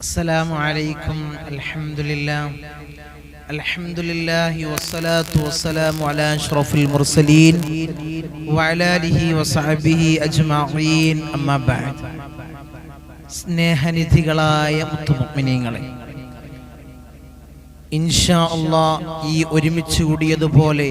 السلام عليكم الحمد لله الحمد لله والصلاة والسلام على أشرف المرسلين وعلى آله وصحبه أجمعين أما بعد സ്നേഹനിധികളായ മുത്തുമുഗ്മിനീങ്ങളെ ഇൻഷാ അള്ളാ ഈ ഒരുമിച്ച് കൂടിയതുപോലെ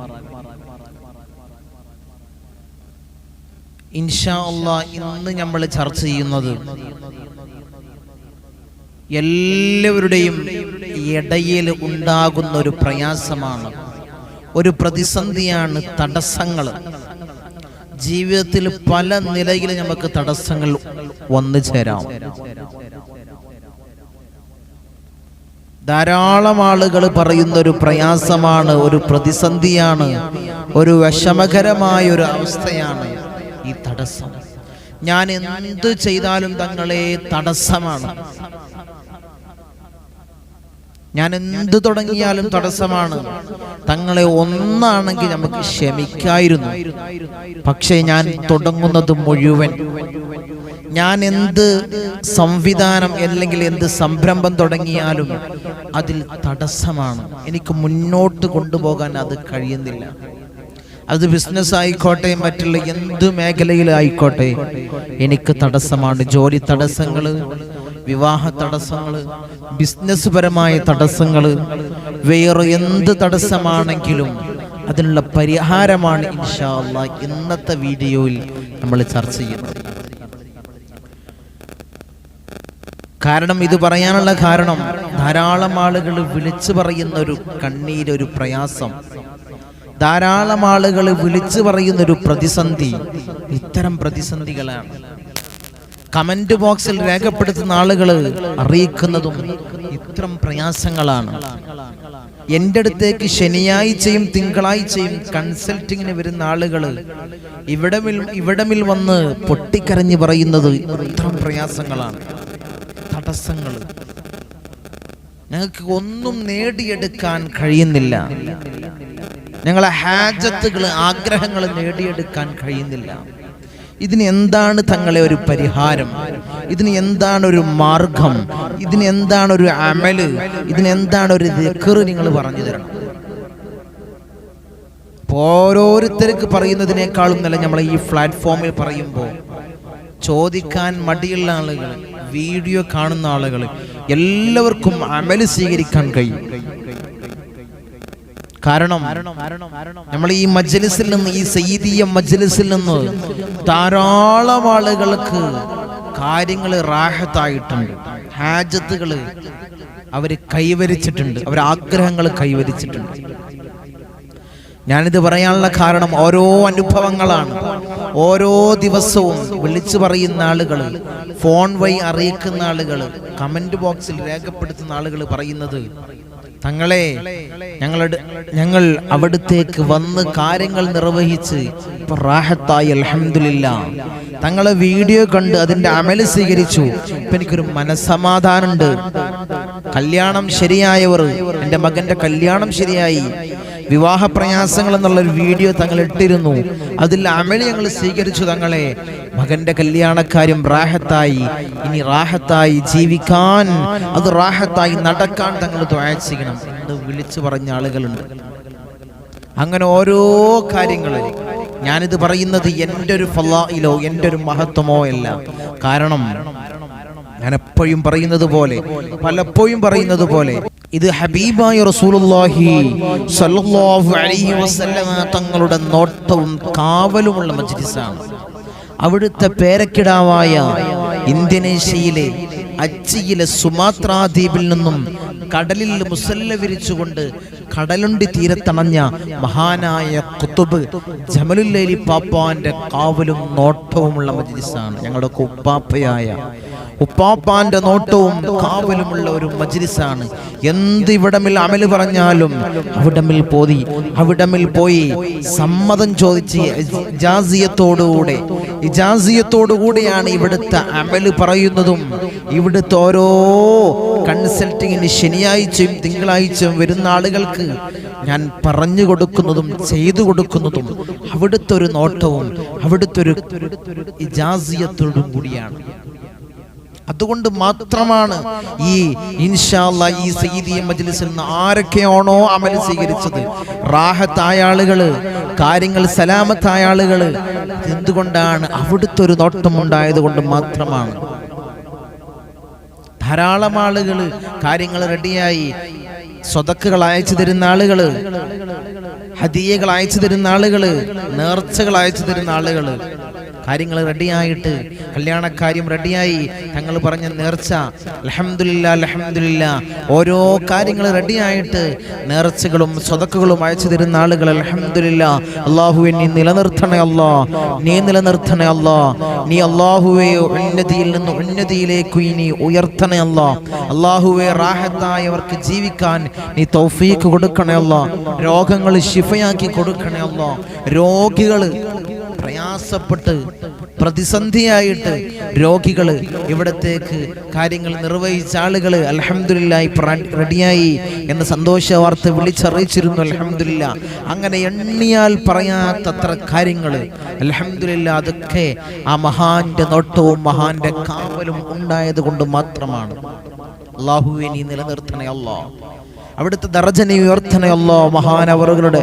ഇൻഷാ ഇന്ന് നമ്മൾ ചർച്ച ചെയ്യുന്നത് എല്ലാവരുടെയും ഇടയിൽ ഉണ്ടാകുന്ന ഒരു പ്രയാസമാണ് ഒരു പ്രതിസന്ധിയാണ് തടസ്സങ്ങൾ. ജീവിതത്തിൽ പല നിലയിൽ നമുക്ക് തടസ്സങ്ങൾ വന്നു ചേരാം. ധാരാളം ആളുകൾ പറയുന്ന ഒരു പ്രയാസമാണ് ഒരു പ്രതിസന്ധിയാണ് ഒരു വിഷമകരമായ ഒരു അവസ്ഥയാണ്. ഈ തടസ്സം. ഞാൻ എന്ത് ചെയ്താലും തങ്ങളെ തടസ്സമാണ്. ഞാൻ എന്ത് തുടങ്ങിയാലും തടസ്സമാണ്. തങ്ങളെ ഒന്നാണെങ്കിൽ നമുക്ക് ക്ഷമിക്കായിരുന്നു. പക്ഷേ ഞാൻ തുടങ്ങുന്നത് മുഴുവൻ. ഞാൻ എന്ത് സംവിധാനം അല്ലെങ്കിൽ എന്ത് സംരംഭം തുടങ്ങിയാലും അതിൽ തടസ്സമാണ്. എനിക്ക് മുന്നോട്ട് കൊണ്ടുപോകാൻ അത് കഴിയുന്നില്ല. അത് ബിസിനസ് ആയിക്കോട്ടെ മറ്റുള്ള എന്ത് മേഖലയിലായിക്കോട്ടെ എനിക്ക് തടസ്സമാണ് ജോലി തടസ്സങ്ങൾ വിവാഹ തടസ്സങ്ങൾ ബിസിനസ് പരമായ തടസ്സങ്ങൾ വേറെ എന്ത് തടസ്സമാണെങ്കിലും അതിനുള്ള പരിഹാരമാണ് ഇൻഷാല്ല ഇന്നത്തെ വീഡിയോയിൽ നമ്മൾ ചർച്ച ചെയ്യുന്നത്. കാരണം ഇത് പറയാനുള്ള കാരണം ധാരാളം ആളുകൾ വിളിച്ചു പറയുന്ന ഒരു കണ്ണീരൊരു പ്രയാസം. ധാരാളം ആളുകൾ വിളിച്ചു പറയുന്ന ഒരു പ്രതിസന്ധി. ഇത്തരം പ്രതിസന്ധികളാണ്. കമന്റ് ബോക്സിൽ രേഖപ്പെടുത്തുന്ന ആളുകൾ അറിയിക്കുന്നതും ഇത്തരം പ്രയാസങ്ങളാണ്. എന്റെ അടുത്തേക്ക് ശനിയാഴ്ചയും തിങ്കളാഴ്ചയും കൺസൾട്ടിങ്ങിന് വരുന്ന ആളുകൾ ഇവിടമിൽ ഇവിടമിൽ വന്ന് പൊട്ടിക്കരഞ്ഞു പറയുന്നത് ഇത്തരം പ്രയാസങ്ങളാണ്. തടസ്സങ്ങൾ ഞങ്ങൾക്ക് ഒന്നും നേടിയെടുക്കാൻ കഴിയുന്നില്ല. ഞങ്ങളെ ഹാജത്തുകൾ ആഗ്രഹങ്ങൾ നേടിയെടുക്കാൻ കഴിയുന്നില്ല. ഇതിന് എന്താണ് തങ്ങളെ ഒരു പരിഹാരം? ഇതിന് എന്താണ് ഒരു മാർഗം? ഇതിന് എന്താണ് ഒരു അമൽ? ഇതിന് എന്താണ് ഒരു ദിക്കറ് നിങ്ങൾ പറഞ്ഞു തരണം? ഓരോരുത്തർക്ക് പറയുന്നതിനേക്കാളും നല്ല നമ്മളെ ഈ പ്ലാറ്റ്ഫോമിൽ പറയുമ്പോൾ ചോദിക്കാൻ മടിയുള്ള ആളുകൾ വീഡിയോ കാണുന്ന ആളുകൾ എല്ലാവർക്കും അമൽ സ്വീകരിക്കാൻ കഴിയും. കാരണം നമ്മൾ ഈ മജ്ലിസിൽ നിന്ന് ഈ സയ്യിദീയ മജ്ലിസിൽ നിന്ന് ധാരാളം ആളുകൾക്ക് കാര്യങ്ങൾ റാഹത്തായിട്ടുണ്ട്. ഹാജത്തുകൾ അവർ കൈവരിച്ചിട്ടുണ്ട്. അവർ ആഗ്രഹങ്ങൾ കൈവരിച്ചിട്ടുണ്ട്. ഞാനിത് പറയാനുള്ള കാരണം ഓരോ അനുഭവങ്ങളാണ്. ഓരോ ദിവസവും വിളിച്ചു പറയുന്ന ആളുകൾ ഫോൺ വഴി അറിയിക്കുന്ന ആളുകൾ കമന്റ് ബോക്സിൽ രേഖപ്പെടുത്തുന്ന ആളുകൾ പറയുന്നത് തങ്ങളെ ഞങ്ങളുടെ ഞങ്ങൾ അവിടത്തേക്ക് വന്ന് കാര്യങ്ങൾ നിർവഹിച്ച് ഇപ്പൊ റാഹത്തായി അലഹമില്ല തങ്ങളെ വീഡിയോ കണ്ട് അതിന്റെ അമൽ സ്വീകരിച്ചു. ഇപ്പൊ എനിക്കൊരു മനസ്സമാധാനുണ്ട് കല്യാണം ശരിയായവർ എന്റെ മകന്റെ കല്യാണം ശരിയായി. വിവാഹ പ്രയാസങ്ങൾ എന്നുള്ള ഒരു വീഡിയോ തങ്ങൾ ഇട്ടിരുന്നു. അതിൽ അമൽ ഞങ്ങൾ സ്വീകരിച്ചു തങ്ങളെ. മകന്റെ കല്യാണക്കാര്യം റാഹത്തായി. ഇനി റാഹത്തായി ജീവിക്കാൻ അത് റാഹത്തായി നടക്കാൻ തങ്ങൾ ചെയ്യണം എന്ന് വിളിച്ചു പറഞ്ഞ ആളുകളുണ്ട്. അങ്ങനെ ഓരോ കാര്യങ്ങളും ഞാനിത് പറയുന്നത് എന്റെ ഒരു ഫലായിലോ എന്റെ ഒരു മഹത്വമോ അല്ല. കാരണം ഞാൻ എപ്പോഴും പറയുന്നത് പോലെ പലപ്പോഴും പറയുന്നത് പോലെ ഇത് ഹബീബായ റസൂലുള്ളാഹി സ്വല്ലല്ലാഹു അലൈഹി വസല്ലമ തങ്ങളുടെ നോട്ടവും കാവലുമുള്ള മജ്ലിസാണ്. അവിടുത്തെ പേരക്കിടാവായ ഇന്തോനേഷ്യയിലെ അച്ചിയിലെ സുമാത്രാ ദ്വീപിൽ നിന്നും കടലിൽ മുസല്ല വിരിച്ചുകൊണ്ട് കടലുണ്ടി തീരത്തണഞ്ഞ മഹാനായ കുത്തുബ് ജമലുല്ലൈലി പാപ്പാന്റെ കാവലും നോട്ടവുമുള്ള മജിസാണ് ഞങ്ങളുടെ ഉപ്പാപ്പയായ ഉപ്പാപ്പാന്റെ നോട്ടവും കാവലുമുള്ള ഒരു മജ്ലിസാണ്. എന്ത് ഇവിടമിൽ അമൽ പറഞ്ഞാലും അവിടമിൽ പോയി അവിടമിൽ പോയി സമ്മതം ചോദിച്ച് ഇജാസിയത്തോടുകൂടെ ഇജാസിയത്തോടുകൂടിയാണ് ഇവിടുത്തെ അമൽ പറയുന്നതും. ഇവിടുത്തെ ഓരോ കൺസൾട്ടിങ്ങിന് ശനിയാഴ്ചയും തിങ്കളാഴ്ചയും വരുന്ന ആളുകൾക്ക് ഞാൻ പറഞ്ഞു കൊടുക്കുന്നതും ചെയ്തു കൊടുക്കുന്നതും അവിടുത്തെ ഒരു നോട്ടവും അവിടുത്തെ ഒരു ഇജാസിയത്തോടും കൂടിയാണ്. അതുകൊണ്ട് മാത്രമാണ് ഈ ഇൻഷാല്ല ഈ സയ്യിദിയ മജ്ലിസിൽ നിന്ന് ആരൊക്കെയാണോ അമൽ സ്വീകരിച്ചത്. റാഹത്തായ ആളുകൾ കാര്യങ്ങൾ സലാമത്തായ ആളുകൾ എന്തുകൊണ്ടാണ് അവിടുത്തെ ഒരു നോട്ടം ഉണ്ടായത് കൊണ്ട് മാത്രമാണ്? ധാരാളം ആളുകൾ കാര്യങ്ങൾ റെഡിയായി. സ്വതക്കുകൾ അയച്ചു തരുന്ന ആളുകൾ ഹദിയകൾ അയച്ചു തരുന്ന ആളുകൾ നേർച്ചകൾ അയച്ചു തരുന്ന ആളുകൾ. കാര്യങ്ങൾ റെഡിയായിട്ട് കല്യാണക്കാര്യം റെഡിയായി. തങ്ങൾ പറഞ്ഞ നേർച്ച ലഹമ്മദില്ല ലഹമ്മദില്ല ഓരോ കാര്യങ്ങൾ റെഡിയായിട്ട് നേർച്ചകളും സ്വതക്കുകളും അയച്ചു തരുന്ന ആളുകൾ അലഹമ്മദില്ല അള്ളാഹുവെ നീ നിലനിർത്തണേ അല്ലോ. നീ നിലനിർത്തണേ അല്ലോ. നീ അള്ളാഹുവെ ഉന്നതിയിൽ നിന്ന് ഉന്നതിയിലേക്ക് ഇനി ഉയർത്തണേ അല്ലോ. അള്ളാഹുവെ റാഹത്തായവർക്ക് ജീവിക്കാൻ നീ തൗഫീക്ക് കൊടുക്കണേ അല്ലോ. രോഗങ്ങൾ ശിഫയാക്കി കൊടുക്കണേ അല്ലോ. രോഗികൾ പ്രയാസപ്പെട്ട് പ്രതിസന്ധിയായിട്ട് രോഗികൾ ഇവിടത്തേക്ക് കാര്യങ്ങൾ നിർവഹിച്ച ആളുകൾ അലഹമില്ല റെഡിയായി എന്ന സന്തോഷ വാർത്ത വിളിച്ചറിയിച്ചിരുന്നു അലഹമില്ല അങ്ങനെ എണ്ണിയാൽ പറയാത്തത്ര കാര്യങ്ങൾ അലഹമില്ല അതൊക്കെ ആ മഹാന്റെ നോട്ടവും മഹാന്റെ കാവലും ഉണ്ടായത് കൊണ്ട് മാത്രമാണ്. അള്ളാഹുവിനി നിലനിർത്തണേ അല്ലാ. അവിടുത്തെ ദർജനയുയർത്തനയല്ലോ മഹാനവറുകളുടെ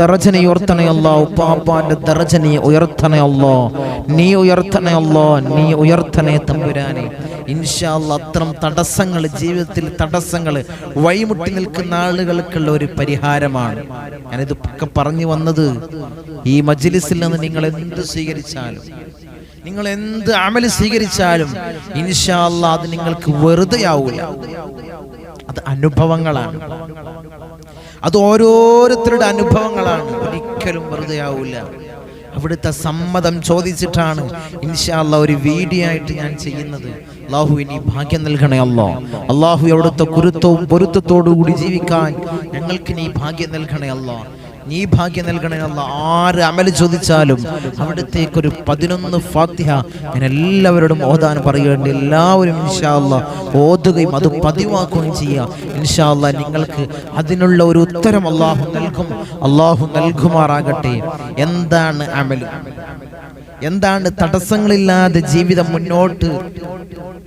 ദർജനയുയർത്തനയല്ലോ ഉപ്പാപ്പാന്റെ ദർജനെ ഉയർത്തനയല്ലോ നീ ഉയർത്തനയല്ലോ നീ ഉയർത്തണേ തമ്പുരാനെ. ഇൻഷാല്ല അത്തരം തടസ്സങ്ങൾ ജീവിതത്തിൽ തടസ്സങ്ങൾ വഴിമുട്ടി നിൽക്കുന്ന ആളുകൾക്കുള്ള ഒരു പരിഹാരമാണ്. ഞാനിത് ഒക്കെ പറഞ്ഞു വന്നത് ഈ മജിലിസിൽ നിന്ന് നിങ്ങൾ എന്ത് സ്വീകരിച്ചാലും നിങ്ങൾ എന്ത് അമൽ സ്വീകരിച്ചാലും ഇൻഷാല്ല അത് നിങ്ങൾക്ക് വെറുതെ ആവൂല അത് അനുഭവങ്ങളാണ്. അത് ഓരോരുത്തരുടെ അനുഭവങ്ങളാണ്. ഒരിക്കലും വെറുതെ ആവില്ല അവിടുത്തെ സമ്മതം ചോദിച്ചിട്ടാണ് ഇൻഷാല്ല ഒരു വീഡിയോ ആയിട്ട് ഞാൻ ചെയ്യുന്നത്. അള്ളാഹു ഇനി ഭാഗ്യം നൽകണേ അല്ലോ. അള്ളാഹു അവിടുത്തെ കുരുത്തവും പൊരുത്തത്തോടു കൂടി ജീവിക്കാൻ ഞങ്ങൾക്ക് ഇനി ഭാഗ്യം നൽകണേ അല്ലോ. നീ ഭാഗ്യം നൽകണമെന്നുള്ള ആര് അമൽ ചോദിച്ചാലും അവിടത്തേക്ക് ഒരു പതിനൊന്ന് ഫാത്തിഹ ഞാൻ എല്ലാവരോടും ഓതാൻ പറയുകയുണ്ട്. എല്ലാവരും ഇൻഷാല്ല ഓതുകയും അത് പതിവാക്കുകയും ചെയ്യുക ഇൻഷാല്ല നിങ്ങൾക്ക് അതിനുള്ള ഒരു ഉത്തരം അള്ളാഹു നൽകും. അള്ളാഹു നൽകുമാറാകട്ടെ. എന്താണ് അമൽ എന്താണ് തടസ്സങ്ങളില്ലാതെ ജീവിതം മുന്നോട്ട്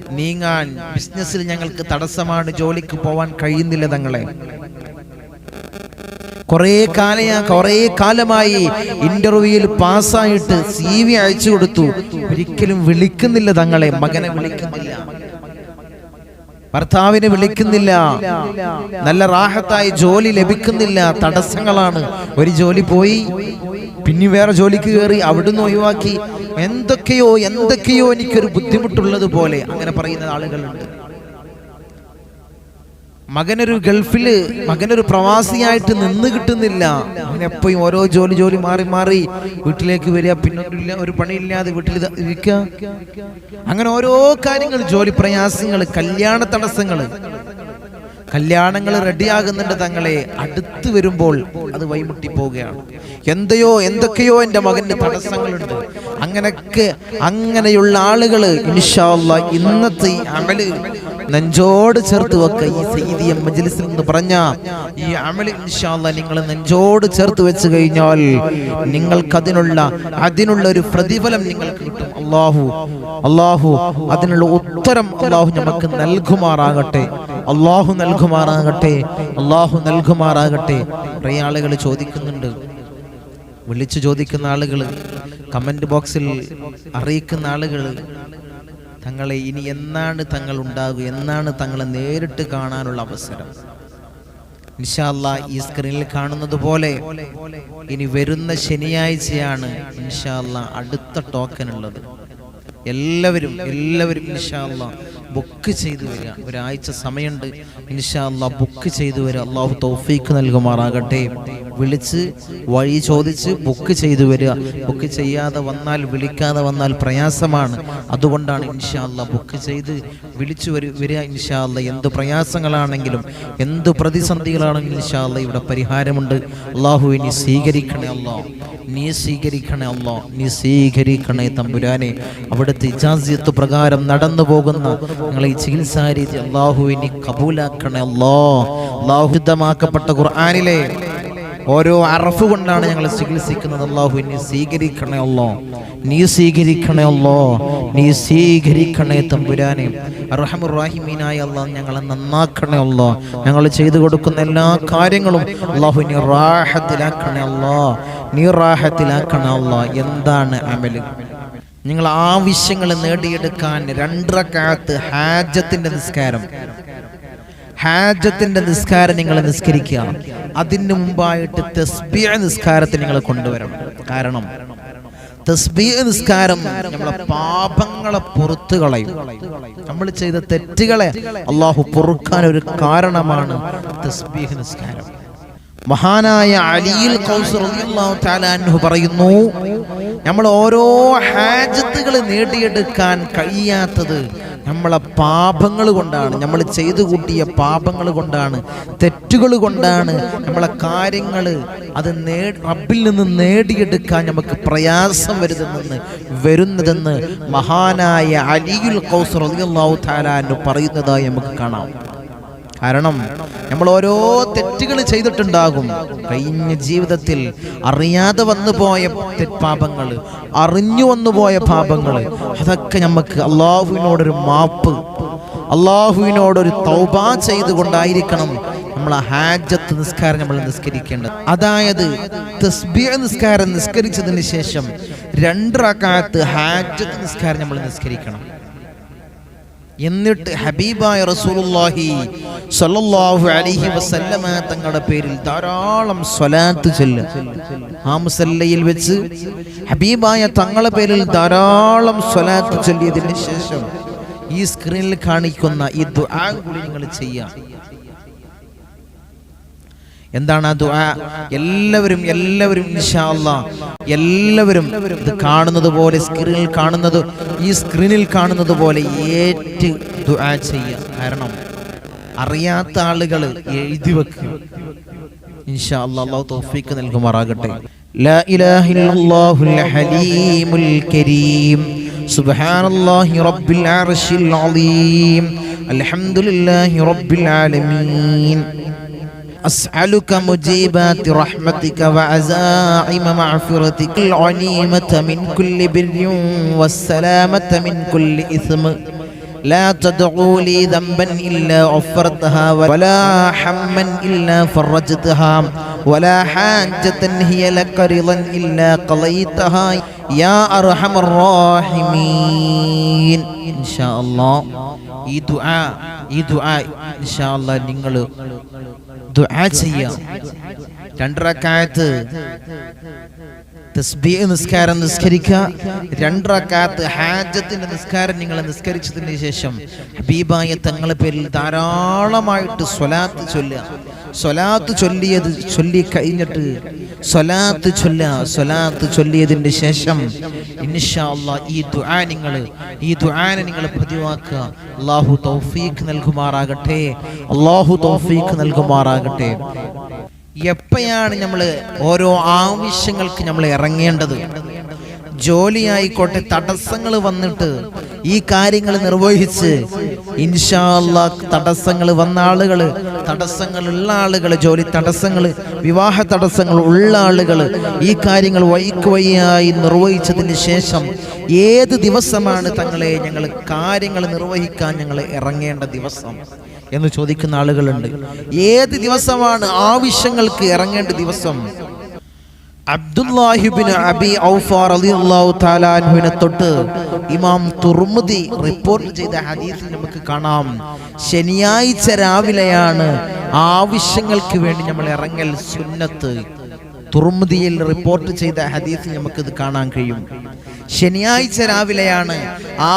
നീങ്ങാൻ? ബിസിനസ്സിൽ ഞങ്ങൾക്ക് തടസ്സമാണ്. ജോലിക്ക് പോവാൻ കഴിയുന്നില്ല തങ്ങളെ. കുറേ കാലയാ കുറേ കാലമായി ഇന്റർവ്യൂയിൽ പാസ്സായിട്ട് സി വി അയച്ചു കൊടുത്തു. ഒരിക്കലും വിളിക്കുന്നില്ല തങ്ങളെ മകനെ വിളിക്കുന്നില്ല. ഭർത്താവിനെ വിളിക്കുന്നില്ല. നല്ല റാഹത്തായി ജോലി ലഭിക്കുന്നില്ല. തടസ്സങ്ങളാണ്. ഒരു ജോലി പോയി പിന്നെ വേറെ ജോലിക്ക് കയറി അവിടുന്ന് ഒഴിവാക്കി. എന്തൊക്കെയോ എന്തൊക്കെയോ എനിക്കൊരു ബുദ്ധിമുട്ടുള്ളത് പോലെ അങ്ങനെ പറയുന്ന ആളുകളുണ്ട്. മകനൊരു ഗൾഫിൽ മകനൊരു പ്രവാസിയായിട്ട് നിന്ന് കിട്ടുന്നില്ല. അവൻ എപ്പോഴും ഓരോ ജോലി ജോലി മാറി മാറി വീട്ടിലേക്ക് വരിക. പിന്നെ ഒരു പണിയില്ലാതെ വീട്ടിൽ ഇരിക്കുക. അങ്ങനെ ഓരോ കാര്യങ്ങൾ ജോലി പ്രയാസങ്ങൾ കല്യാണ തടസ്സങ്ങൾ കല്യാണങ്ങൾ റെഡിയാകുന്നുണ്ട് തങ്ങളെ. അടുത്ത് വരുമ്പോൾ അത് വൈമുട്ടി പോവുകയാണ്. എന്തയോ എന്തൊക്കെയോ എന്റെ മകന്റെ തടസ്സങ്ങളുണ്ട്. അങ്ങനെയൊക്കെ അങ്ങനെയുള്ള ആളുകൾ ഇൻഷാല്ല ഇന്നത്തെ അമൽ നെഞ്ചോട് ചേർത്ത് വെക്ക ഈ സയ്യിദിയ മജ്ലിസിൽ നിന്ന് പറഞ്ഞ ഈ അമലി ഇൻഷാല്ല നിങ്ങൾ നെഞ്ചോട് ചേർത്ത് വെച്ച് കഴിഞ്ഞാൽ നിങ്ങൾക്ക് അതിനുള്ള അതിനുള്ള ഒരു പ്രതിഫലം നിങ്ങൾക്ക് കിട്ടും. അള്ളാഹു അള്ളാഹു അതിനുള്ള ഉത്തരം അള്ളാഹു നമുക്ക് നൽകുമാറാകട്ടെ. അള്ളാഹു നൽകുമാറാകട്ടെ. അള്ളാഹു നൽകുമാറാകട്ടെ. കുറേ ആളുകൾ ചോദിക്കുന്നുണ്ട്. വിളിച്ചു ചോദിക്കുന്ന ആളുകൾ കമന്റ് ബോക്സിൽ അറിയിക്കുന്ന ആളുകൾ തങ്ങളെ ഇനി എന്നാണ് തങ്ങൾ ഉണ്ടാകുക? എന്നാണ് തങ്ങളെ നേരിട്ട് കാണാനുള്ള അവസരം? ഇൻഷാല്ല ഈ സ്ക്രീനിൽ കാണുന്നത് പോലെ ഇനി വരുന്ന ശനിയാഴ്ചയാണ് ഇൻഷാല്ല അടുത്ത ടോക്കൺ ഉള്ളത്. എല്ലാവരും എല്ലാവരും ഇൻഷാല്ല ബുക്ക് ചെയ്തു വരിക. ഒരാഴ്ച സമയമുണ്ട്. ഇൻഷാല്ല ബുക്ക് ചെയ്തു വരിക. അള്ളാഹു തൗഫീക്ക് നൽകുമാറാകട്ടെ. വിളിച്ച് വഴി ചോദിച്ച് ബുക്ക് ചെയ്തു വരിക. ബുക്ക് ചെയ്യാതെ വന്നാൽ വിളിക്കാതെ വന്നാൽ പ്രയാസമാണ്. അതുകൊണ്ടാണ് ഇൻഷാല്ല ബുക്ക് ചെയ്ത് വിളിച്ചു വരി വരിക ഇൻഷാല്ല എന്ത് പ്രയാസങ്ങളാണെങ്കിലും എന്ത് പ്രതിസന്ധികളാണെങ്കിലും ഇൻഷാല്ല ഇവിടെ പരിഹാരമുണ്ട്. അള്ളാഹു ഇനി സ്വീകരിക്കണേ അല്ലോ. നീ സ്വീകരിക്കണേ അല്ലോ. നീ സ്വീകരിക്കണേ തമ്പുരാനെ. അവിടുത്തെ ഇജാസിയത്ത് പ്രകാരം നടന്നു പോകുന്ന ഞങ്ങളെ ഈ ചികിത്സാ രീതി അള്ളാഹു ഇനി കബൂലാക്കണേ അല്ലോ. അള്ളാഹുദ്ധമാക്കപ്പെട്ട ഖുർആാനിലെ ഓരോ അറഫ് കൊണ്ടാണ് ഞങ്ങൾ ചികിത്സിക്കുന്നത്. അള്ളാഹു ഇനി സ്വീകരിക്കണേ അല്ലോ നീ സ്വീകരിക്കണേ അല്ലോ നീ സ്വീകരിക്കണേ തമ്പുരാനെ. റഹമുറാഹിമീനായ അള്ളാഹ് ഞങ്ങളെ നന്നാക്കണേ അല്ലോ ഞങ്ങൾ ചെയ്തു കൊടുക്കുന്ന എല്ലാ കാര്യങ്ങളും അള്ളാഹു ഇനി റാഹത്തിലാക്കണേ അല്ലോ നീ റാഹത്തിലാക്കണേ അല്ലോ എന്താണ് അമൽ നിങ്ങൾ ആവശ്യങ്ങൾ നേടിയെടുക്കാൻ രണ്ടരക്കാലത്ത് ഹാജത്തിന്റെ നിസ്കാരം. ഹാജത്തിന്റെ നിസ്കാരം നിങ്ങൾ നിസ്കരിക്കുക അതിന് മുമ്പായിട്ട് തസ്ബീഹ് നിസ്കാരത്തിന് നിങ്ങൾ കൊണ്ടുവരണം. കാരണം തസ്ബീഹ് നിസ്കാരം നമ്മളെ പാപങ്ങളെ പുറത്തു കളയും. നമ്മൾ ചെയ്ത തെറ്റുകളെ അള്ളാഹു പൊറുക്കാൻ ഒരു കാരണമാണ് തസ്ബീഹ് നിസ്കാരം. മഹാനായ അലിയിൽ കൗസർ റളിയല്ലാഹു തആല അൻഹു പറയുന്നു നമ്മൾ ഓരോ ഹാജത്തുകൾ നേടിയെടുക്കാൻ കഴിയാത്തത് നമ്മളെ പാപങ്ങൾ കൊണ്ടാണ്. നമ്മൾ ചെയ്തു കൂട്ടിയ പാപങ്ങൾ കൊണ്ടാണ്. തെറ്റുകൾ കൊണ്ടാണ് നമ്മളെ കാര്യങ്ങൾ അത് നേ റബ്ബിൽ നിന്ന് നേടിയെടുക്കാൻ നമുക്ക് പ്രയാസം വരുന്നതെന്ന് വരുന്നതെന്ന് മഹാനായ അലിയുൽ കൗസർ റളിയല്ലാഹു തആല അൻഹു പറയുന്നതായി നമുക്ക് കാണാം. കാരണം നമ്മൾ ഓരോ തെറ്റുകൾ ചെയ്തിട്ടുണ്ടാകും. കഴിഞ്ഞ ജീവിതത്തിൽ അറിയാതെ വന്നു പോയ പാപങ്ങൾ അറിഞ്ഞു വന്നു പോയ പാപങ്ങൾ അതൊക്കെ നമുക്ക് അള്ളാഹുവിനോടൊരു മാപ്പ് അള്ളാഹുവിനോടൊരു തൗബ ചെയ്തുകൊണ്ടായിരിക്കണം നമ്മൾ ഹാജത്ത് നിസ്കാരം നമ്മൾ നിസ്കരിക്കേണ്ടത്. അതായത് തസ്ബീഹ നിസ്കാരം നിസ്കരിച്ചതിന് ശേഷം രണ്ട് റക്കാത്ത് ഹാജത്ത് നിസ്കാരം നമ്മൾ നിസ്കരിക്കണം. എന്നിട്ട് ഹബീബായ റസൂലുള്ളാഹി സ്വല്ലല്ലാഹു അലൈഹി വസല്ലമ തങ്ങളുടെ പേരിൽ ധാരാളം സ്വലാത്ത് ചൊല്ലും. ആ മുസല്ലയിൽ വെച്ച് ഹബീബായ തങ്ങളുടെ പേരിൽ ധാരാളം സ്വലാത്ത് ചൊല്ലിയതിന് ശേഷം ഈ സ്ക്രീനിൽ കാണിക്കുന്ന ഈ ദുആ കൂടി നിങ്ങൾ ചെയ്യാം. എന്താണ് ആ ദുആ? എല്ലാവരും എല്ലാവരും എല്ലാവരും ഇത് കാണുന്നത് പോലെ സ്ക്രീനിൽ കാണുന്നത് ഈ സ്ക്രീനിൽ കാണുന്നത് പോലെ ഏറ്റ് ദുആ ചെയ്യുക. കാരണം അറിയാത്ത ആളുകൾ എഴുതി വെക്കുക. ഇൻഷാ നൽകുമാറാകട്ടെ. ലാ ഇലാഹ ഇല്ലല്ലാഹുൽ ഹലീമുൽ കരീം. സുബ്ഹാനല്ലാഹി റബ്ബിൽ അർശിൽ അലീം. അൽഹംദുലില്ലാഹി റബ്ബിൽ ആലമീൻ. أسألك مجيبات رحمتك وعزائم مغفرتك الغنيمة من كل بر والسلامة من كل إثم لا تدعوا لي ذنبا إلا غفرتها ولا حما إلا فرجتها ولا حاجة هي لك رضا إلا قضيتها يا أرحم الراحمين إن شاء الله ഈ ദുആ ഈ ദുആ ഇൻഷാ അല്ലാഹ് നിങ്ങൾ ദുആ ചെയ്യാം. രണ്ടരക്കാലത്ത് തസ്ബീഹ് നിസ്കാരം നിസ്കരിക്കുക. രണ്ടറക്കാത്ത് ഹാജത്തിന്റെ നിസ്കാരം നിങ്ങൾ നിസ്കരിച്ചതിന് ശേഷം ഹബീബായ തങ്ങളെ പേരിൽ ധാരാളമായിട്ട് സ്വലാത്ത് ചൊല്ലുക. സ്വലാത്ത് ചൊല്ലിയത് ചൊല്ലി കഴിഞ്ഞിട്ട് സ്വലാത്ത് ചൊല്ല സ്വലാത്ത് ചൊല്ലിയതിന് ശേഷം ഇൻഷാ അല്ലാഹ് ഈ ദുആ നിങ്ങൾ ഈ ദുആനെ നിങ്ങൾ പതിവാക്കുക. അള്ളാഹു തൗഫീഖ് നൽകുമാറാകട്ടെ അള്ളാഹു തൗഫീഖ് നൽകുമാറാകട്ടെ. എപ്പോഴാണ് നമ്മൾ ഓരോ ആവശ്യങ്ങൾക്ക് നമ്മൾ ഇറങ്ങേണ്ടത്? ജോലിയായിക്കോട്ടെ തടസ്സങ്ങൾ വന്നിട്ട് ഈ കാര്യങ്ങൾ നിർവഹിച്ച് ഇൻഷാല്ല തടസ്സങ്ങൾ വന്ന ആളുകൾ തടസ്സങ്ങളുള്ള ആളുകൾ ജോലി തടസ്സങ്ങൾ വിവാഹ തടസ്സങ്ങൾ ഉള്ള ആളുകൾ ഈ കാര്യങ്ങൾ വൈക്ക് വയ്യായി നിർവഹിച്ചതിന് ശേഷം ഏത് ദിവസമാണ് തങ്ങളെ ഞങ്ങൾ കാര്യങ്ങൾ നിർവഹിക്കാൻ ഞങ്ങൾ ഇറങ്ങേണ്ട ദിവസം എന്ന് ചോദിക്കുന്ന ആളുകളുണ്ട്. ഏത് ദിവസമാണ് ആവശ്യങ്ങൾക്ക് ഇറങ്ങേണ്ട ദിവസം? അബ്ദുല്ലാഹിബിൻ അബി ഔഫാർ റളിയല്ലാഹു തആല അൻഹുവിനെ തൊട്ട് ഇമാം തുർമുദി റിപ്പോർട്ട് ചെയ്ത ഹദീസിൽ നമുക്ക് കാണാം. ശനിയാഴ്ച രാവിലെയാണ് ആവശ്യങ്ങൾക്ക് വേണ്ടി നമ്മൾ ഇറങ്ങൽ സുന്നത്ത്. തുർമുദിയിൽ റിപ്പോർട്ട് ചെയ്ത ഹദീസിൽ നമുക്കിത് കാണാൻ കഴിയും. ശനിയാഴ്ച രാവിലെയാണ്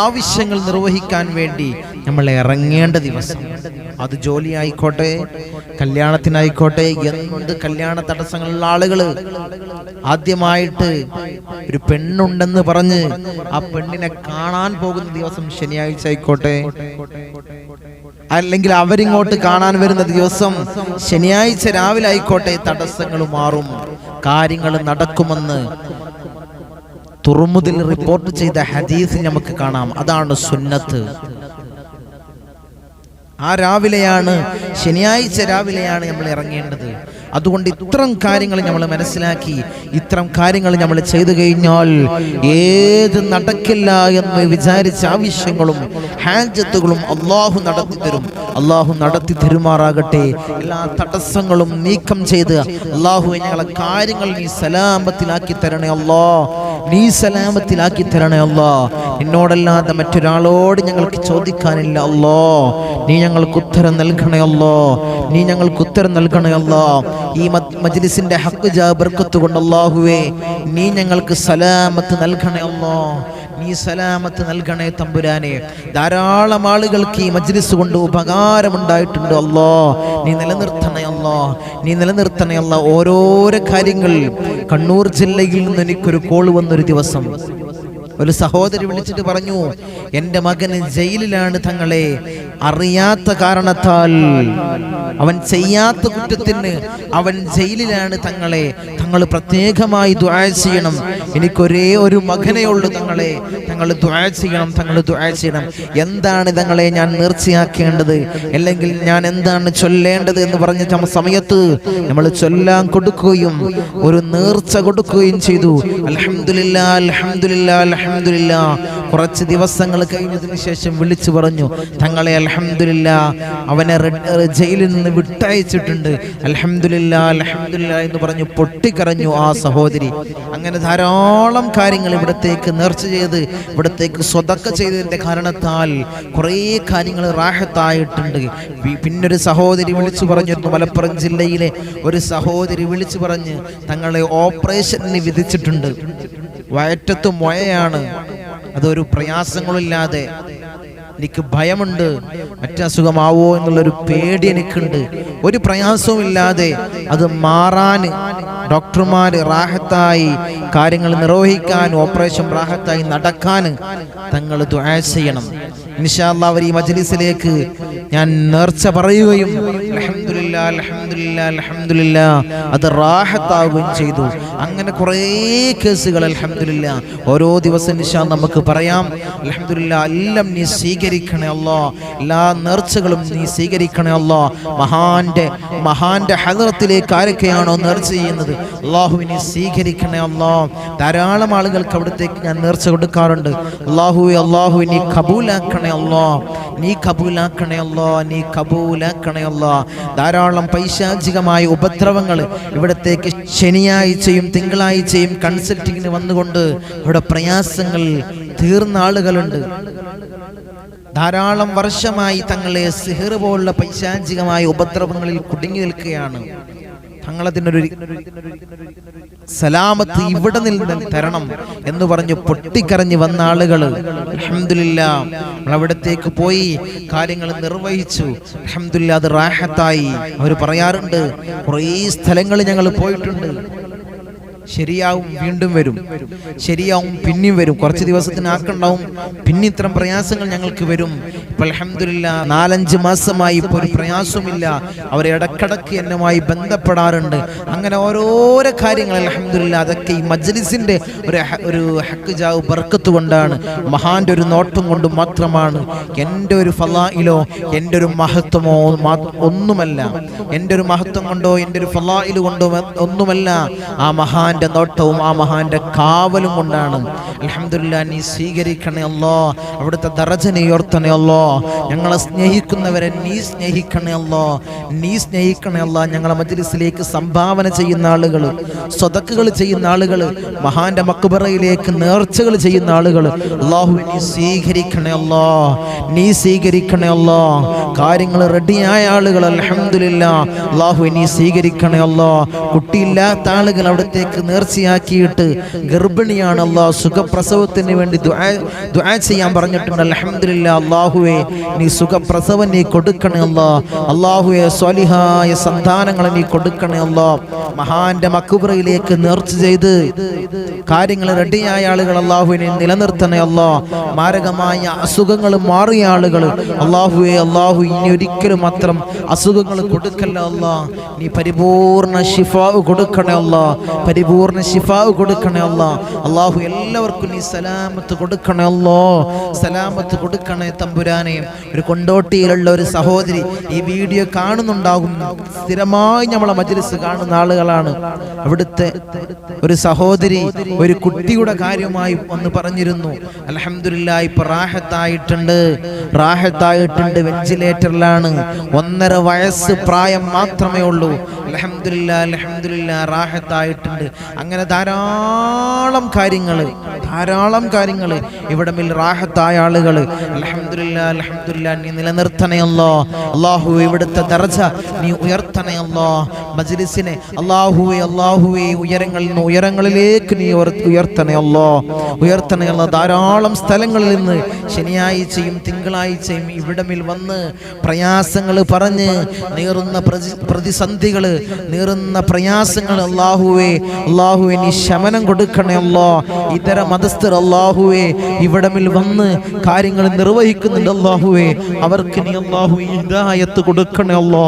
ആവശ്യങ്ങൾ നിർവഹിക്കാൻ വേണ്ടി നമ്മൾ ഇറങ്ങേണ്ട ദിവസം. അത് ജോലി ആയിക്കോട്ടെ കല്യാണത്തിനായിക്കോട്ടെ എന്ത് കല്യാണ തടസ്സങ്ങളുള്ള ആളുകൾ. ആദ്യമായിട്ട് ഒരു പെണ്ണുണ്ടെന്ന് പറഞ്ഞ് ആ പെണ്ണിനെ കാണാൻ പോകുന്ന ദിവസം ശനിയാഴ്ച ആയിക്കോട്ടെ. അല്ലെങ്കിൽ അവരിങ്ങോട്ട് കാണാൻ വരുന്ന ദിവസം ശനിയാഴ്ച രാവിലെ ആയിക്കോട്ടെ തടസ്സങ്ങൾ മാറും. കാര്യങ്ങൾ നടക്കുമെന്ന് തുറമുതിൽ റിപ്പോർട്ട് ചെയ്ത ഹദീസ് നമുക്ക് കാണാം. അതാണ് സുന്നത്ത്. ആ രാവിലെയാണ് ശനിയാഴ്ച രാവിലെയാണ് നമ്മൾ ഇറങ്ങേണ്ടത്. അതുകൊണ്ട് ഇത്തരം കാര്യങ്ങൾ നമ്മൾ മനസ്സിലാക്കി ഇത്തരം കാര്യങ്ങൾ നമ്മൾ ചെയ്തു കഴിഞ്ഞാൽ ഏത് നടക്കില്ല എന്ന് വിചാരിച്ച ആവശ്യങ്ങളും ഹാജത്തുകളും അള്ളാഹു നടത്തി തരും. അള്ളാഹു നടത്തി തരുമാറാകട്ടെ. എല്ലാ തടസ്സങ്ങളും നീക്കം ചെയ്ത് അള്ളാഹു ഞങ്ങളെ കാര്യങ്ങൾ നീ സലാമത്തിലാക്കി തരണേ അല്ലാ നീ സലാമത്തിലാക്കി തരണേ അല്ലാ. നിന്നോടല്ലാതെ മറ്റൊരാളോട് ഞങ്ങൾക്ക് ചോദിക്കാനില്ല അല്ലോ. നീ ഞങ്ങൾക്ക് ഉത്തരം നൽകണേ അല്ലോ. നീ ഞങ്ങൾക്ക് ഉത്തരം നൽകണേ അല്ലോ. ഈ മജ്- മജ്ലിസിന്റെ ഹക്ക് ജാബർക്കത്ത് കൊണ്ട് അല്ലാഹുവേ നീ ഞങ്ങൾക്ക് സലാമത്ത് നൽകണേ അല്ലോ. നീ സലാമത്ത് നൽകണേ തമ്പുരാനെ. ധാരാളം ആളുകൾക്ക് ഈ മജ്ലിസ് കൊണ്ട് ഉപകാരമുണ്ടായിട്ടുണ്ട് അല്ലോ. നീ നിലനിർത്തണേ അല്ലോ. നീ നിലനിർത്തണേ അല്ല. ഓരോരോ കാര്യങ്ങൾ. കണ്ണൂർ ജില്ലയിൽ നിന്ന് എനിക്കൊരു കോൾ വന്നൊരു ദിവസം. ഒരു സഹോദരി വിളിച്ചിട്ട് പറഞ്ഞു എന്റെ മകന് ജയിലിലാണ് തങ്ങളെ. അറിയാത്ത കാരണത്താൽ അവൻ ചെയ്യാത്ത കുറ്റത്തിന് അവൻ ജയിലിലാണ് തങ്ങളെ. തങ്ങൾ പ്രത്യേകമായി ദുആ ചെയ്യണം. എനിക്കൊരേ ഒരു മകനേ ഉള്ളൂ തങ്ങളെ. തങ്ങൾ ദുആ ചെയ്യണം തങ്ങൾ ദുആ ചെയ്യണം. എന്താണ് തങ്ങളെ ഞാൻ നേർച്ചയാക്കേണ്ടത് അല്ലെങ്കിൽ ഞാൻ എന്താണ് ചൊല്ലേണ്ടത് എന്ന് പറഞ്ഞ സമയത്ത് നമ്മൾ ചൊല്ലാൻ കൊടുക്കുകയും ഒരു നേർച്ച കൊടുക്കുകയും ചെയ്തു. അലഹമില്ല കുറച്ച് ദിവസങ്ങൾ കഴിഞ്ഞതിന് ശേഷം വിളിച്ചു പറഞ്ഞു തങ്ങളെ അലഹമില്ല അവനെ ജയിലിൽ നിന്ന് വിട്ടയച്ചിട്ടുണ്ട്. അലഹമില്ല അലഹമില്ല എന്ന് പറഞ്ഞു പൊട്ടിക്കരഞ്ഞു ആ സഹോദരി. അങ്ങനെ ധാരാളം കാര്യങ്ങൾ ഇവിടത്തേക്ക് നേർച്ച ചെയ്ത് ഇവിടത്തേക്ക് സ്വതക്ക ചെയ്തതിന്റെ കാരണത്താൽ കുറേ കാര്യങ്ങൾ റാഹത്തായിട്ടുണ്ട്. പിന്നൊരു സഹോദരി വിളിച്ചു പറഞ്ഞിരുന്നു മലപ്പുറം ജില്ലയിലെ ഒരു സഹോദരി വിളിച്ചു പറഞ്ഞ് തങ്ങളെ ഓപ്പറേഷന് വിധിച്ചിട്ടുണ്ട്. വയറ്റത്ത് മൊയയാണ് അതൊരു പ്രയാസങ്ങളില്ലാതെ എനിക്ക് ഭയമുണ്ട്. മറ്റസുഖമാവോ എന്നുള്ളൊരു പേടി എനിക്കുണ്ട്. ഒരു പ്രയാസവും ഇല്ലാതെ അത് മാറാൻ ഡോക്ടർമാർ റാഹത്തായി കാര്യങ്ങൾ നിർവഹിക്കാൻ ഓപ്പറേഷൻ റാഹത്തായി നടക്കാൻ തങ്ങൾ ദുആ ചെയ്യണം. ഇൻഷാല്ലാ അവർ ഈ മജ്ലിസിലേക്ക് ഞാൻ നേർച്ച പറയുകയും അൽഹംദുലില്ലാ അൽഹംദുലില്ലാ അലഹമില്ല അത് റാഹത്താവുകയും ചെയ്തു. അങ്ങനെ കുറേ കേസുകൾ അലഹമില്ല ഓരോ ദിവസം നിശാ നമുക്ക് പറയാം. അലഹമില്ല എല്ലാം നീ സ്വീകരിക്കണേ അല്ലോ. എല്ലാ നേർച്ചകളും നീ സ്വീകരിക്കണേ അല്ലോ. മഹാന്റെ മഹാന്റെ ഹദറത്തിലേക്ക് ആരൊക്കെയാണോ നേർച്ച ചെയ്യുന്നത്? അള്ളാഹുവിനെ സ്വീകരിക്കണേ അല്ലോ. ധാരാളം ആളുകൾക്ക് അവിടത്തേക്ക് ഞാൻ നേർച്ച കൊടുക്കാറുണ്ട്. അള്ളാഹു അള്ളാഹു നീ കബൂലാക്കണേ അല്ലോ. നീ കബൂലാക്കണേ അല്ലോ. നീ കബൂലാക്കണേ അല്ലോ. ധാരാളം പൈശാചികമായ ഉപദ്രവങ്ങൾ ഇവിടത്തേക്ക് ശനിയാഴ്ചയും തിങ്കളാഴ്ചയും കൺസൾട്ടിങ്ങിന് വന്നുകൊണ്ട് ഇവിടെ പ്രയാസങ്ങൾ തീർന്ന ആളുകളുണ്ട് ധാരാളം വർഷമായി തങ്ങളെ സിഹർ പോലുള്ള പൈശാചികമായ ഉപദ്രവങ്ങളിൽ കുടുങ്ങി നിൽക്കുകയാണ് തങ്ങളതിനൊരു സലാമത്ത് ഇവിടെ നിന്ന് തരണം എന്ന് പറഞ്ഞ് പൊട്ടിക്കരഞ്ഞ് വന്ന ആളുകൾ നമ്മൾ അവിടത്തേക്ക് പോയി കാര്യങ്ങൾ നിർവഹിച്ചു. അൽഹംദുലില്ലാ അത് റാഹത്തായി. അവർ പറയാറുണ്ട് കുറേ സ്ഥലങ്ങളിൽ ഞങ്ങൾ പോയിട്ടുണ്ട്. ശരിയാവും വീണ്ടും വരും. ശരിയാവും പിന്നെയും വരും. കുറച്ച് ദിവസത്തിന് ആക്കുണ്ടാവും. പിന്നെ ഇത്തരം പ്രയാസങ്ങൾ ഞങ്ങൾക്ക് വരും. ഇപ്പൊ അലഹമില്ല നാലഞ്ച് മാസമായി ഇപ്പോൾ ഒരു പ്രയാസമില്ല അവർ ഇടക്കിടക്ക് എന്നുമായി ബന്ധപ്പെടാറുണ്ട്. അങ്ങനെ ഓരോരോ കാര്യങ്ങൾ അലഹമില്ല അതൊക്കെ ഈ മജ്ലിസിന്റെ ഒരു ഒരു ഹക്ക് ജാവ് ബർക്കത്ത് കൊണ്ടാണ്. മഹാന്റെ ഒരു നോട്ടം കൊണ്ട് മാത്രമാണ്. എന്റെ ഒരു ഫലായിലോ എന്റെ ഒരു മഹത്വമോ ഒന്നുമല്ല. എന്റെ ഒരു മഹത്വം കൊണ്ടോ എന്റെ ഒരു ഫലായിൽ കൊണ്ടോ ഒന്നുമല്ല. ആ മഹാന്റെ നോട്ടവും ആ മഹാന്റെ കാവലും കൊണ്ടാണ്. അൽഹംദുലില്ലാ നീ സ്വീകരിക്കണേ അല്ലോ. അവിടുത്തെ ദറജനെ ഉയർത്തണേ അല്ലോ. ഞങ്ങളെ സ്നേഹിക്കുന്നവരെ നീ സ്നേഹിക്കണേ അല്ലോ. നീ സ്നേഹിക്കണേ അല്ല. ഞങ്ങളെ മജ്ലിസിലേക്ക് സംഭാവന ചെയ്യുന്ന ആളുകൾ സ്വതക്കുകൾ ചെയ്യുന്ന ആളുകൾ മഹാന്റെ മക്ബറയിലേക്ക് നേർച്ചകൾ ചെയ്യുന്ന ആളുകൾ അള്ളാഹു നീ സ്വീകരിക്കണേ അല്ലോ. നീ സ്വീകരിക്കണേ അല്ലോ. കാര്യങ്ങൾ റെഡിയായ ആളുകൾ അലഹമില്ല അള്ളാഹു നീ സ്വീകരിക്കണേ അല്ലോ. കുട്ടിയില്ലാത്ത ആളുകൾ അവിടത്തേക്ക് നേർച്ചയാക്കിയിട്ട് ഗർഭിണിയാണ് അള്ളാഹ് സുഖപ്രസവത്തിന് വേണ്ടി ദുആ ചെയ്യാൻ പറഞ്ഞിട്ടുണ്ട്. അലഹമില്ല അള്ളാഹുവെ നീ സുഖപ്രസവം നീ കൊടുക്കണേ അല്ലാ. അള്ളാഹുവേ സ്വലിഹായ സന്താനങ്ങളെ നീ കൊടുക്കണേ അല്ലാ. മഹാന്റെ മക്കുബ്രയിലേക്ക് നേർച്ച ചെയ്ത് കാര്യങ്ങൾ റെഡിയായ ആളുകൾ അള്ളാഹുവിനെ നിലനിർത്തണേ അല്ലാ. മാരകമായ അസുഖങ്ങൾ മാറിയ ആളുകൾ അള്ളാഹുവേ അള്ളാഹു ഇനി ഒരിക്കലും അത്രം അസുഖങ്ങൾ കൊടുക്കല്ല അല്ലാ. നീ പരിപൂർണ ഷിഫാവ് കൊടുക്കണേ അല്ലാ. പരിപൂർണ ശിഫാവ് കൊടുക്കണേ അല്ല. അള്ളാഹു എല്ലാവർക്കും നീ സലാമത്ത് കൊടുക്കണേ അല്ലോ. സലാമത്ത് കൊടുക്കണേ തമ്പുരാനെ. ഒരു കൊണ്ടോട്ടിയിലുള്ള ഒരു സഹോദരി ഈ വീഡിയോ കാണുന്നുണ്ടാകും. സ്ഥിരമായി നമ്മളെ മജ്ലിസ് കാണുന്ന ആളുകളാണ്. അവിടുത്തെ ഒരു സഹോദരി ഒരു കുട്ടിയുടെ കാര്യമായി ഒന്ന് പറഞ്ഞിരുന്നു. അലഹമില്ല ഇപ്പൊ റാഹത്തായിട്ടുണ്ട്. റാഹത്തായിട്ടുണ്ട് വെന്റിലേറ്ററിലാണ്. ഒന്നര വയസ്സ് പ്രായം മാത്രമേ ഉള്ളൂ. അലഹമില്ല അലഹമില്ല റാഹത്തായിട്ടുണ്ട്. അങ്ങനെ ധാരാളം കാര്യങ്ങൾ ധാരാളം കാര്യങ്ങൾ ഇവിടെ മിൽ റാഹത്തായ ആളുകൾ അലഹമില്ല അലഹമില്ല നീ നിലനിർത്തണയല്ലോ. അള്ളാഹു ഇവിടുത്തെ ദർജ നീ ഉയർത്തണയല്ലോ. മജ്ലിസിനെ അള്ളാഹുവെ അള്ളാഹുവെ ഉയരങ്ങളിൽ നിന്ന് ഉയരങ്ങളിലേക്ക് നീ ഉയർ- ഉയർത്തണയല്ലോ. ഉയർത്തണയല്ലോ. ധാരാളം സ്ഥലങ്ങളിൽ നിന്ന് ശനിയാഴ്ചയും തിങ്കളാഴ്ചയും ഇവിടമിൽ വന്ന് പ്രയാസങ്ങൾ പറഞ്ഞ് നീറുന്ന പ്രതി- പ്രതിസന്ധികൾ നീറുന്ന പ്രയാസങ്ങൾ അള്ളാഹുവെ അള്ളാഹുവെ നീ ശമനം കൊടുക്കണേ അല്ലോ ഇതര മതസ്ഥർ അള്ളാഹുവെ ഇവിടമിൽ വന്ന് കാര്യങ്ങൾ നിർവഹിക്കുന്നുണ്ട് അള്ളാഹുവെ. അവർക്ക് നീ അള്ളാഹു ഹിദായത്ത് കൊടുക്കണേ അല്ലോ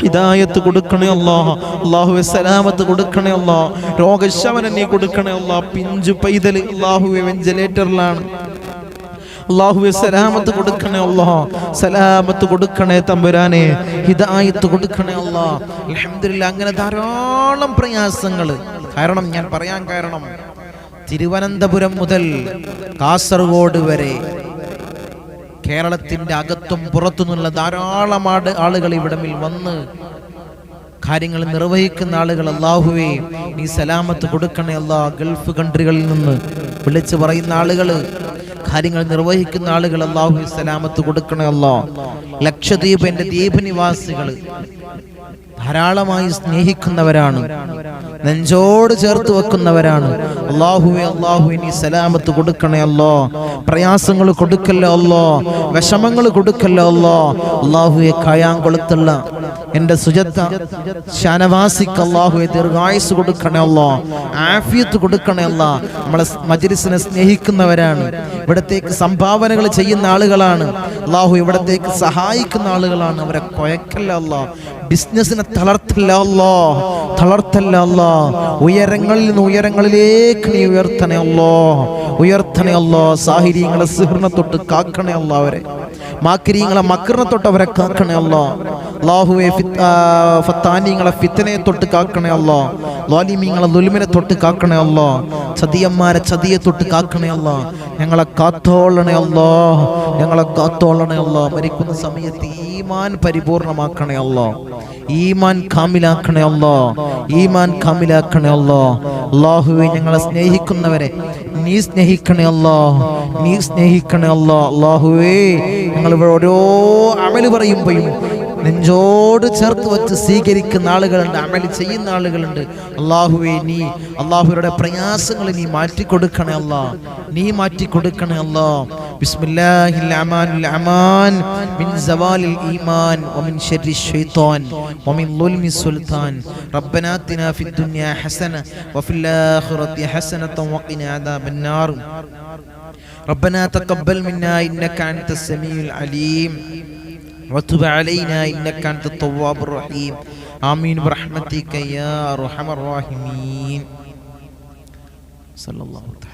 ഹിദായത്ത് കൊടുക്കണേ അല്ലോ അള്ളാഹുവെ സലാമത്ത് കൊടുക്കണേ അല്ലോ രോഗശമനം നീ കൊടുക്കണേ അല്ലോ പിഞ്ചു പൈതൽ അള്ളാഹുവെ വെന്റിലേറ്ററിലാണ്. അള്ളാഹുവെ സലാമത്ത് കൊടുക്കണേ അല്ലാ സലാമത്ത് കൊടുക്കണേ തമ്പുരാനെ ഹിതായത്ത് കൊടുക്കണേ അൽഹംദുലില്ലാ അങ്ങനെ ധാരാളം പ്രയാസങ്ങൾ. കാരണം ഞാൻ പറയാൻ കാരണം തിരുവനന്തപുരം മുതൽ കാസർഗോഡ് വരെ കേരളത്തിന്റെ അകത്തും പുറത്തുനിന്നുള്ള ധാരാളം ആട് ആളുകൾ ഇവിടമിൽ വന്ന് കാര്യങ്ങൾ നിർവഹിക്കുന്ന ആളുകൾ അള്ളാഹുവേ നീ സലാമത്ത് കൊടുക്കണേ അല്ലാ ഗൾഫ് കൺട്രികളിൽ നിന്ന് വിളിച്ചു പറയുന്ന ആളുകൾ കാര്യങ്ങൾ നിർവഹിക്കുന്ന ആളുകൾ അള്ളാഹു സലാമത്ത് കൊടുക്കണമല്ലോ ലക്ഷദ്വീപ് എന്റെ ദ്വീപ് നിവാസികൾ ധാരാളമായി സ്നേഹിക്കുന്നവരാണ് നെഞ്ചോട് ചേർത്ത് വെക്കുന്നവരാണ്. അള്ളാഹുവെ അള്ളാഹു ഇനി സലാമത്ത് കൊടുക്കണേ അല്ലോ. പ്രയാസങ്ങൾ കൊടുക്കല്ലോ അല്ലോ. വിഷമങ്ങൾ കൊടുക്കല്ലോ അല്ലോ. അള്ളാഹുവെ കായാങ്കുളത്തുള്ള എന്റെ സുജത്ത ഷാനവാസിക്ക് അള്ളാഹുവെ ദീർഘായുസ് കൊടുക്കണേ അല്ലോ ആഫിയത്ത് കൊടുക്കണേ അല്ല. നമ്മളെ മജിരിസിനെ സ്നേഹിക്കുന്നവരാണ് ഇവിടത്തേക്ക് സംഭാവനകൾ ചെയ്യുന്ന ആളുകളാണ്. അള്ളാഹു ഇവിടത്തേക്ക് സഹായിക്കുന്ന ആളുകളാണ്. അവരെ കൊയക്കല്ല അല്ലോ. ബിസിനസ്സിനെ തളർത്തില്ല അല്ലോ. തളർത്തല്ല അല്ലോ. ഉയരങ്ങളിൽ നിന്ന് ഉയരങ്ങളിലേക്ക് നീ ഉയർത്തണേ അല്ലോ. ഉയർത്തണേ സാഹിര്യങ്ങളെ സിഹറിനെ തൊട്ട് കാക്കണേ അവരെ. മാക്കിരിയങ്ങളെ മക്കറിനെ തൊട്ട് അവരെ കാക്കണേ ആ, ഫത്താനിയങ്ങളെ ഫിത്തനെ തൊട്ട് കാക്കണേ അല്ലോ. ലാലിമീങ്ങളെ തൊട്ട് കാക്കണേ അല്ലോ. ചതിയന്മാരെ ചതിയെ തൊട്ട് കാക്കണേ അല്ലോ. ഞങ്ങളെ കാത്തോളണേ അല്ലോ. ഞങ്ങളെ കാത്തോളണേ മരിക്കുന്ന സമയത്ത് ഈമാൻ പരിപൂർണമാക്കണേ അല്ലോ. ഈമാൻ കാമിലാക്കണേ ഈമാൻ കാമിലാക്കണേ ഞങ്ങളെ സ്നേഹിക്കുന്നവരെ നീ സ്നേഹിക്കണേ അല്ലോ നീ സ്നേഹിക്കണേ അല്ലോ അള്ളാഹുവേ ഞങ്ങൾ ഇവിടെ ഓരോ അമൽ പറയുമ്പോഴും നെഞ്ചോട് ചേർത്ത് വെച്ച് സ്വീകരിക്കുന്ന ആളുകളുണ്ട് അമൽ ചെയ്യുന്ന ആളുകളുണ്ട്. അള്ളാഹുവേ നീ അള്ളാഹുരുടെ പ്രയാസങ്ങൾ നീ മാറ്റിക്കൊടുക്കണേ അല്ല നീ മാറ്റിക്കൊടുക്കണേ അല്ലാ بسم الله الرحمن الأعمان من زوال الإيمان ومن شر الشيطان ومن ظلم السلطان. ربنا آتنا في الدنيا حسنة وفي الآخرة حسنة وقنا عذاب النار. ربنا تقبل منا إنك أنت السميع العليم. وتب علينا إنك أنت التواب الرحيم. آمين برحمتك يا أرحم الراحمين. صلى الله عليه وسلم.